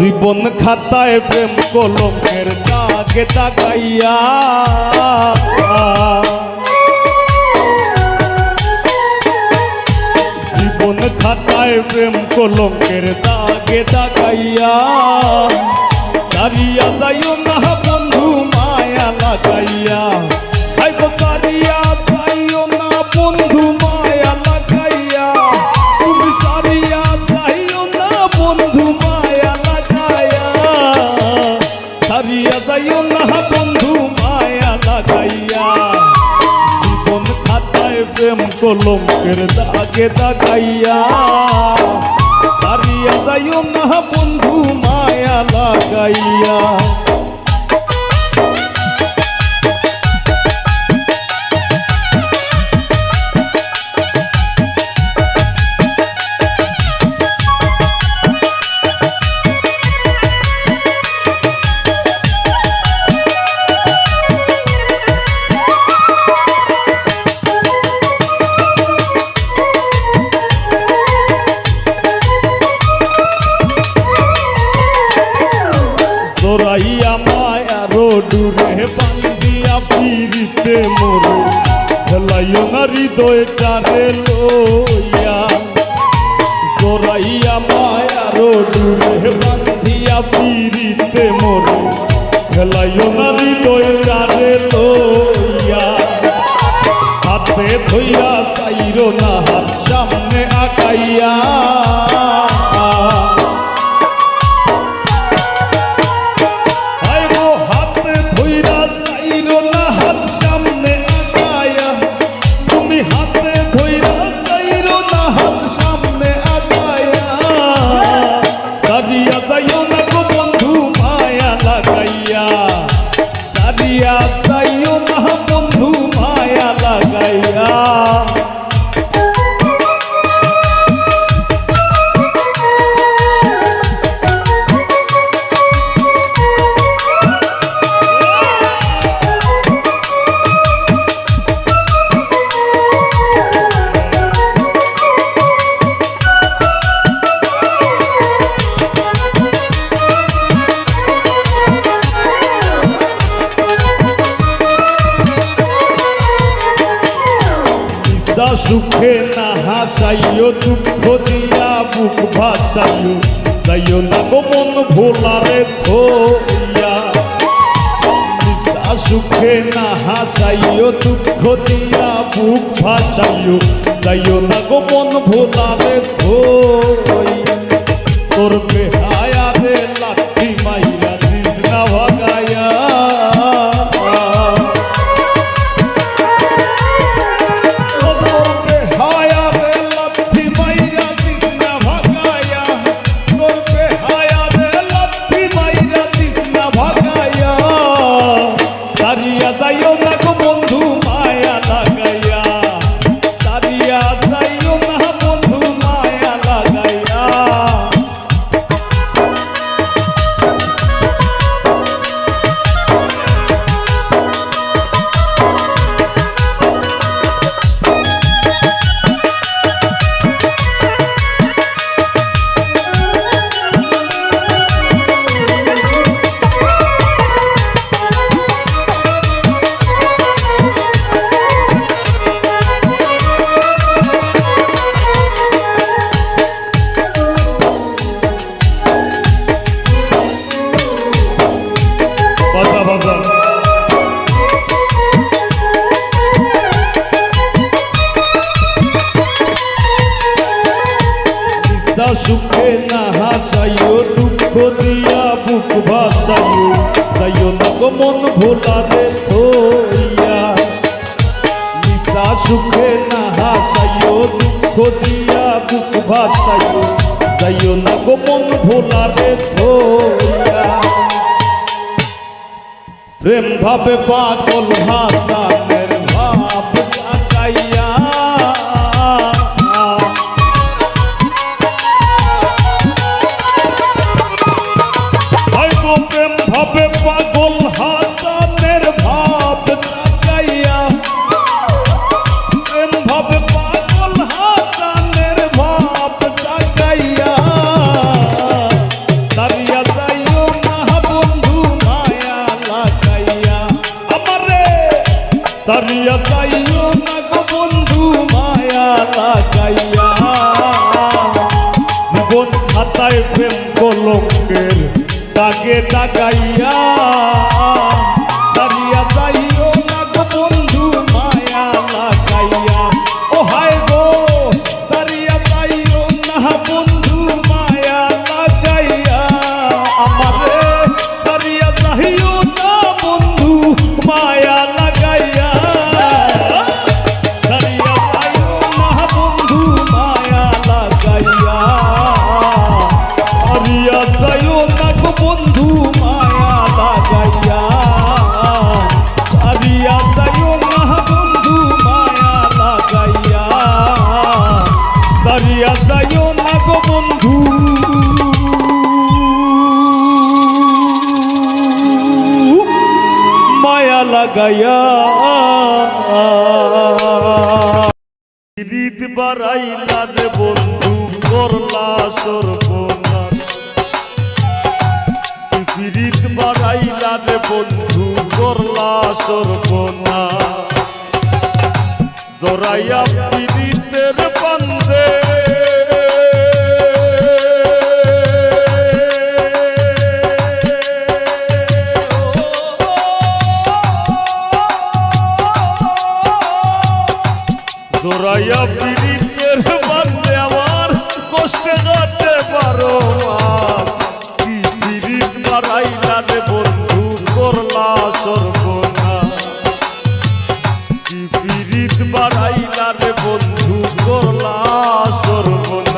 জীবন খাতায় প্রেম কলমের দাগে দাগাইয়া। জীবন খাতায় প্রেম কলমের দাগে দাগাইয়া। সারিয়া যাইও না বন্ধু, মায়া লাগাইয়া। কলঙ্কের দাগে দাগাইয়া সারিয়া যাইও না বন্ধু মায়া লাগাইয়া। ગયા সুখে না হাসাইও, দুঃখ দিয়া বুক ভাসাইও। যাইও না গো মন ভোলারে নিশা সুখে না হাসাইও, দুঃখ দিয়া বুক ভাসাইও। যাইও না গো মন ভোলারে থইয়া তোর বেহায়া দিয়া বুক ভাসাইও যাইও না গো মন ভোলারে থইয়া নিশা সুখে না হাসাইও দুঃখ দিয়া বুক ভাসাইও। যাইও না গো মন ভোলারে থইয়া প্রেম ভাবে পাগল হাসানের ফিরিয়া চাইও না গো বন্ধু মায়া লাগাইয়া। জীবন খাতায় প্রেম কলঙ্কের দাগে দাগাইয়া। মায়া রে বন্ধু করলা সর্বনাশ।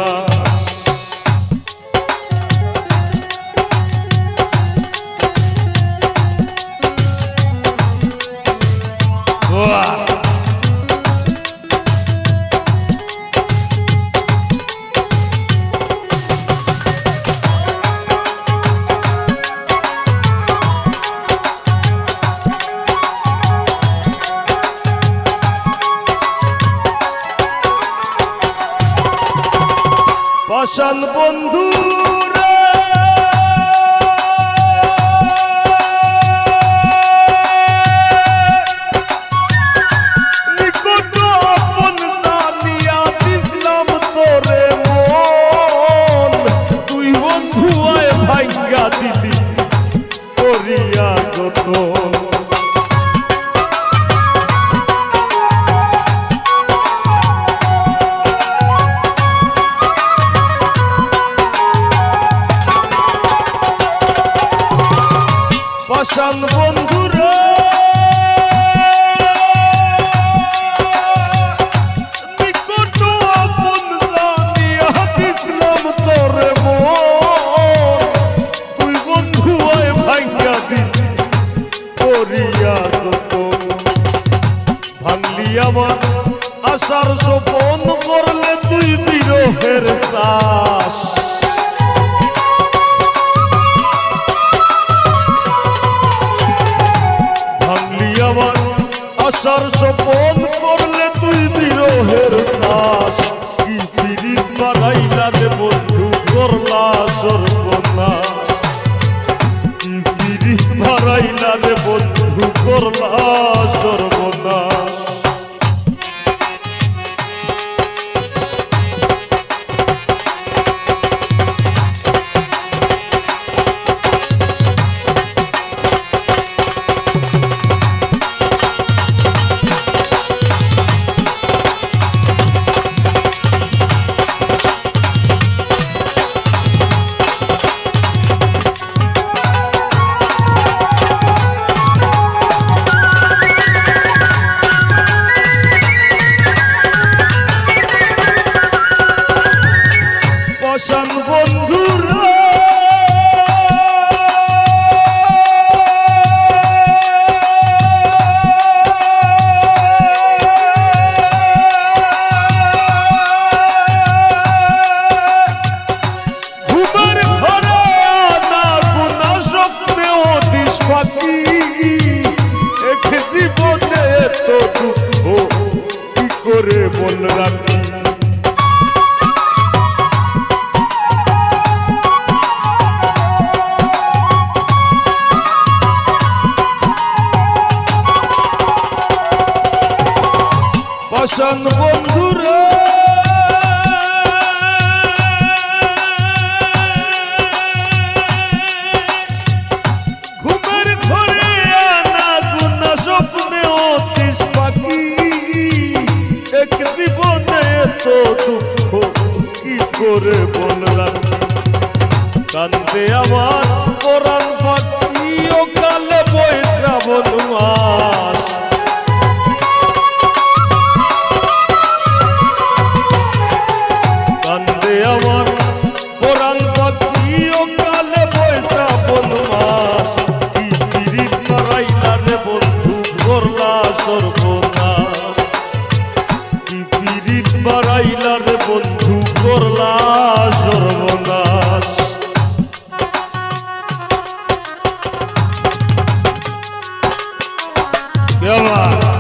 দর্শন ওরে বন কান্দে আমার পরাণ পাখি ও কালে বৈশা বনুয়া કેવા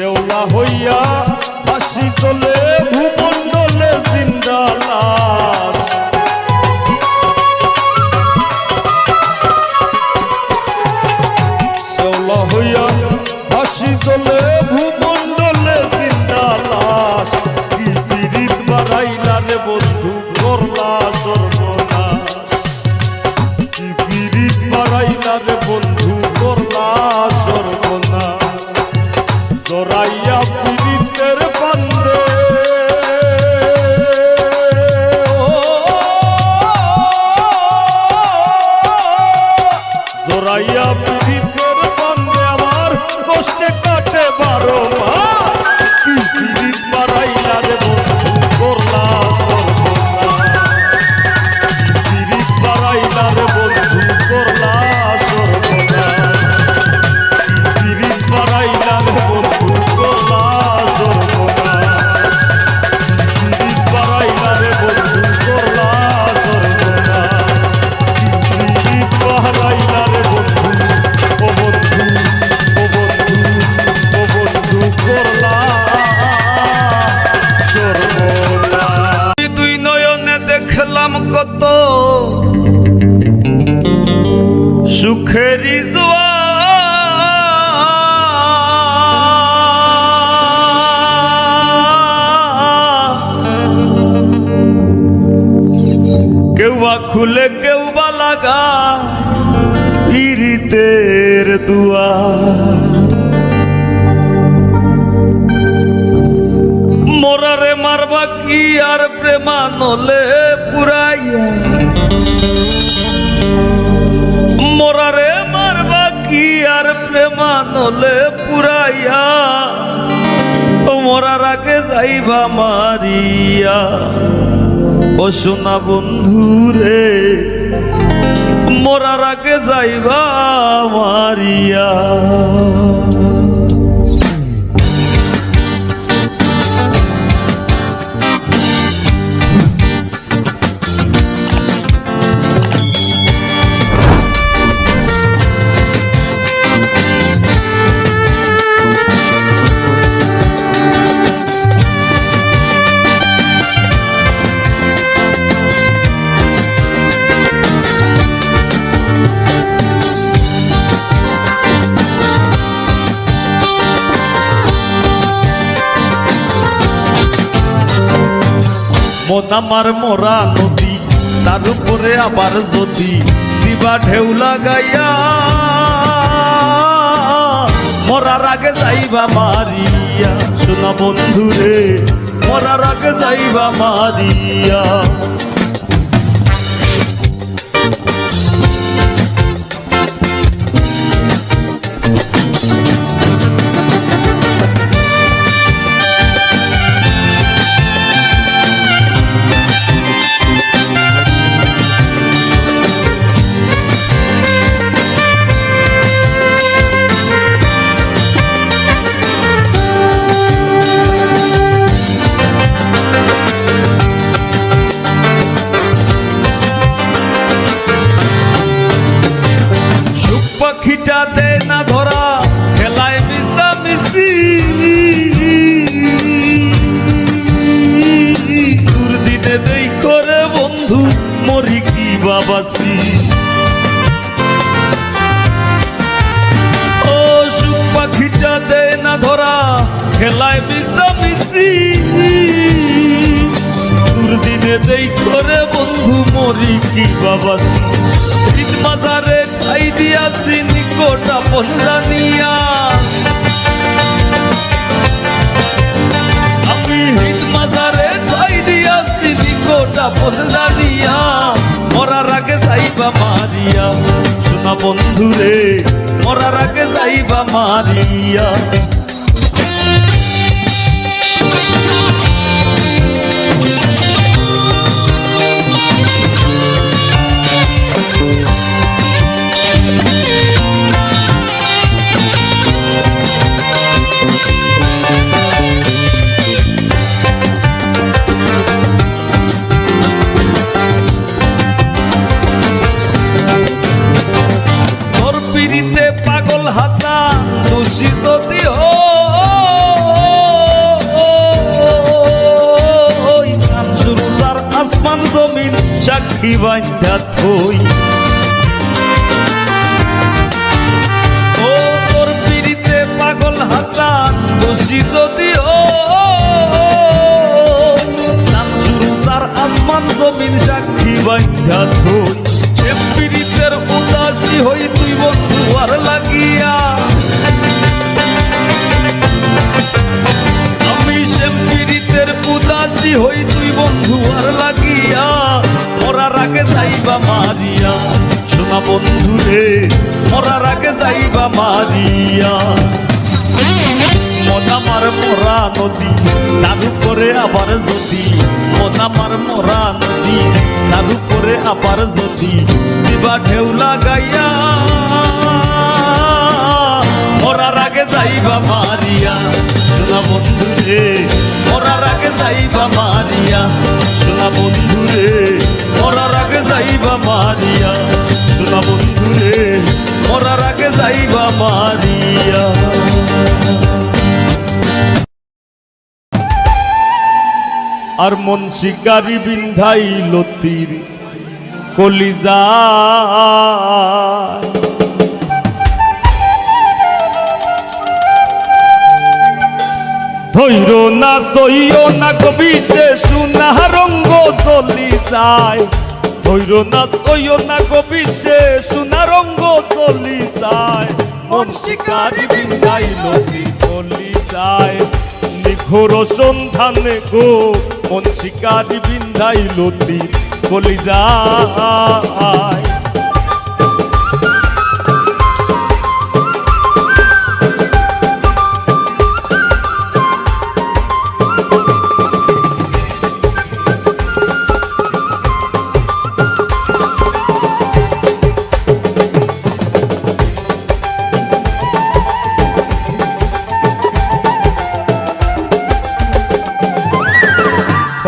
শেওলা হইয়া হাসি চলে দুয়ার মরারে মারবা কি আর প্রেমা নলে পুরাইয়া। মরারে মারবা কি আর প্রেমা নলে পুরাইয়া। মরার আগে যাইবা মারিয়া। ও সোনা বন্ধুরে রে মরার আগে যাইবা মারিয়া। আমার মোরা নদী, তার উপরে আবার যদি দিবা ঢেউ লাগাইয়া। মরার আগে যাইবা মারিয়া শোনা বন্ধুরে, মরার আগে যাইবা মারিয়া। নিকট দিয়া মরার আগে যাইবা মারিয়া। শোনা বন্ধু রে মরার আগে যাইবা মারিয়া। সাক্ষী বান্ধা থই। ও তোর পিড়িতে পাগল হাসান দূষিত দিও সুরসার আসমান জমিন সাক্ষী বান্ধা থই। সে পীড়িতের উদাসী হই তুই বন্ধু আর লাগিয়া। আমি সে পীড়িতের উদাসী হই তুই বন্ধু আর লাগিয়া। মরার আগে যাইবা মারিয়া। শোনা বন্ধু রে মরার আগে যাইবা মারিয়া। মন আমার মরা নদী তার উপরে আবার যদি। মন আমার মরা নদী তার উপরে আবার যদি। দিবা ঢেউ লাগাইয়া। মরার আগে যাইবা মারিয়া। শোনা বন্ধু রে মরার আগে যাইবা মারিয়া। আর মন শিকারি বিন্ধাই লতির কলিজা। ধৈর না সইয় না কবি সে সুনা রঙ্গ চলি যায়। ধৈর না সইয় না কবি সে সুনা রঙ্গ চলি যায়। মন শিকারি বিন্ধাই লতির কলি যায় নিঘোর সন্ধানে গো মন শিকারি বিন্ধাই বলি কলি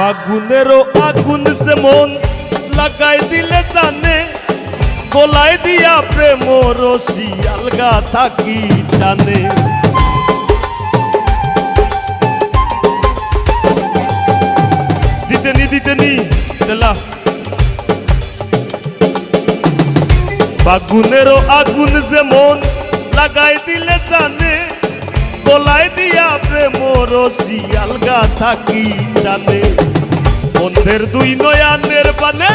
ফাগুনেরও আগুন সে মন লাগাই দিলে জানে গোলাই দিয়া প্রেম রশি আলগা থাকি জানে। দিতেনি দিতেনি দেলা ফাগুনেরও আগুন যে মন লাগাই দিলে জানে, গলায় দিয়া প্রেম রশি আলগা থাকি জানে। বন্ধের দুই নয়ানের পানে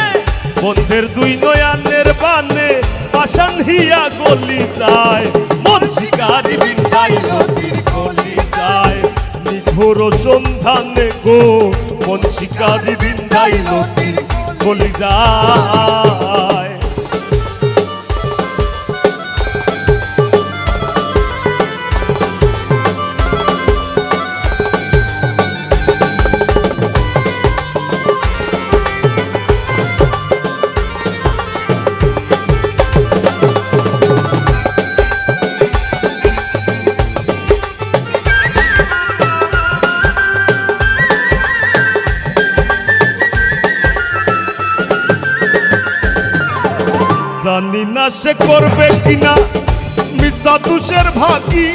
বন্ধের দুই নয়ানের পানে পাশান হিয়া গলি যায় মন শিকারি বিন্দাই নদীর গলি যায়। নিঘোর সন্ধানে গো মন শিকারি বিন্দাই নদীর গলি যায়। জানি না সে করবে কিনা? মিশা তুষের ভাগি,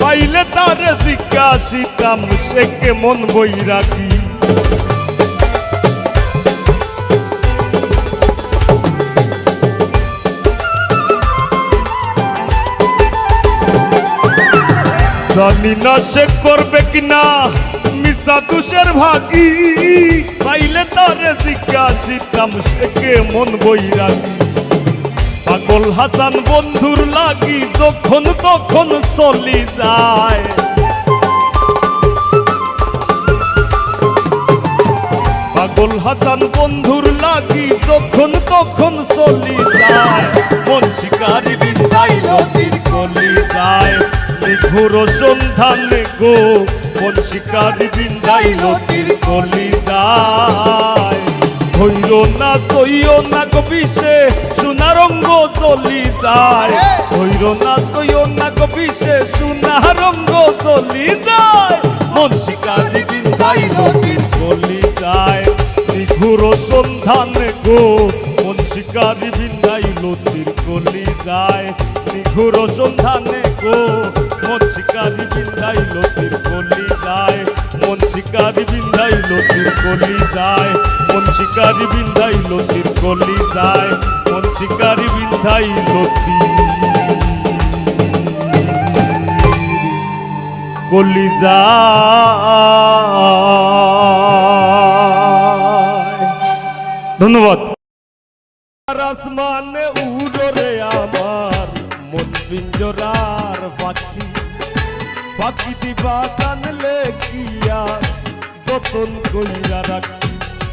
পাইলে তার জিজ্ঞাসিতাম সে কেমন বই রাখি জানি না সে করবে কিনা? মিশা তুষের ভাগি, পাইলে তার জিজ্ঞাসিতাম সে কেমন বই রাখি পাগল হাসান বন্ধুর লাগি যখন তখন চলি যায়। পাগল হাসান বন্ধুর লাগি যখন তখন চলি যায়। মন শিকারি বিন্দাই নদীর গো, মন শিকারি বিন্দাই নদীর গলি যায়। না সইও না কবিসে সোনারঙ্গ চলি যায়। হইল না সইও না কবিসে সোনারঙ্গ চলি যায়। মন শিকারি বিন্দাই নদীর গলি যায়। নিঘুর সন্ধান গো মন শিকারি বিন্দাই নদীর গলি যায়। নিঘুর সন্ধানে গো মন শিকারি বিন্দাই নদীর গলি যায়। মন শিকারি বিন্দাই নদীর গলি যায়। শিকারি বিন্দাই নদীর গলি যায় শিকারি বিন্দাই নদী গলি যায়। ধন্যবাদ। আসমানে উড়রে আমার মন পিঞ্জরার পাখি। পাখি দিবা জানলে কিয়া যতন কইরা রাখি।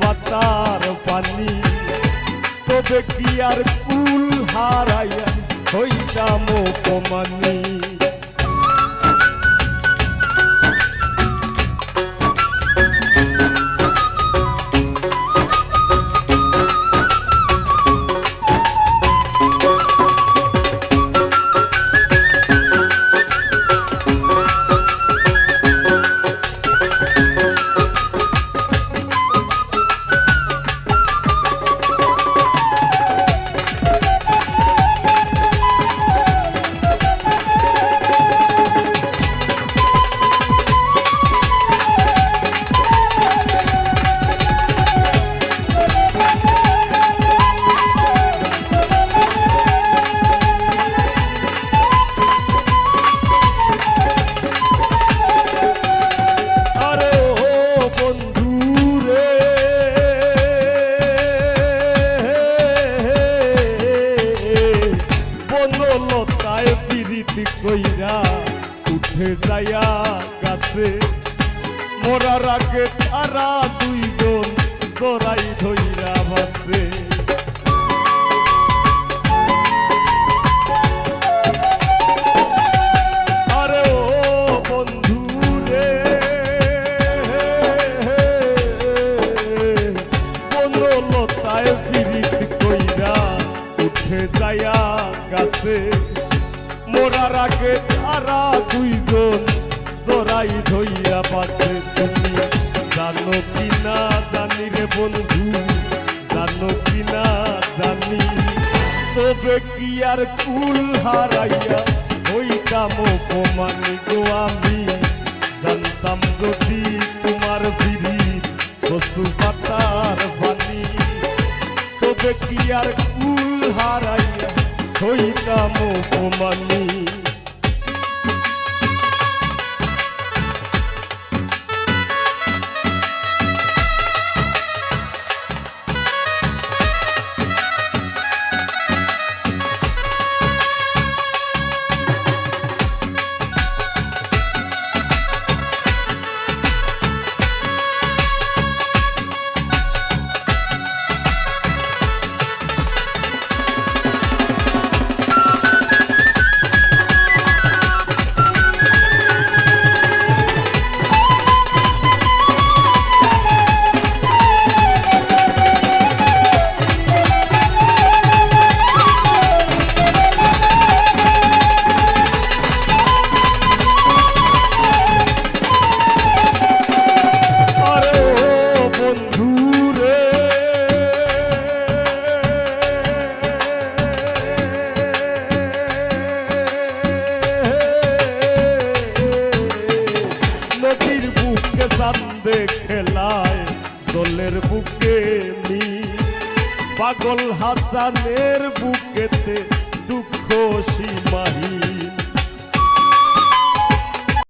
পাতার পানি। তবে কি আর কুল হারাইয়া হইতাম অপমানি? জানো কি না জানি রে বন্ধু, জানো কি না জানি। তবে কি আর কুল হারাইয়া হইতাম অপমানি গো আমি? জানতাম যদি তোমার বিড়ি পশু পাতার বাণী। তবে কি আর কুল হারাইয়া হইতাম অপমানি?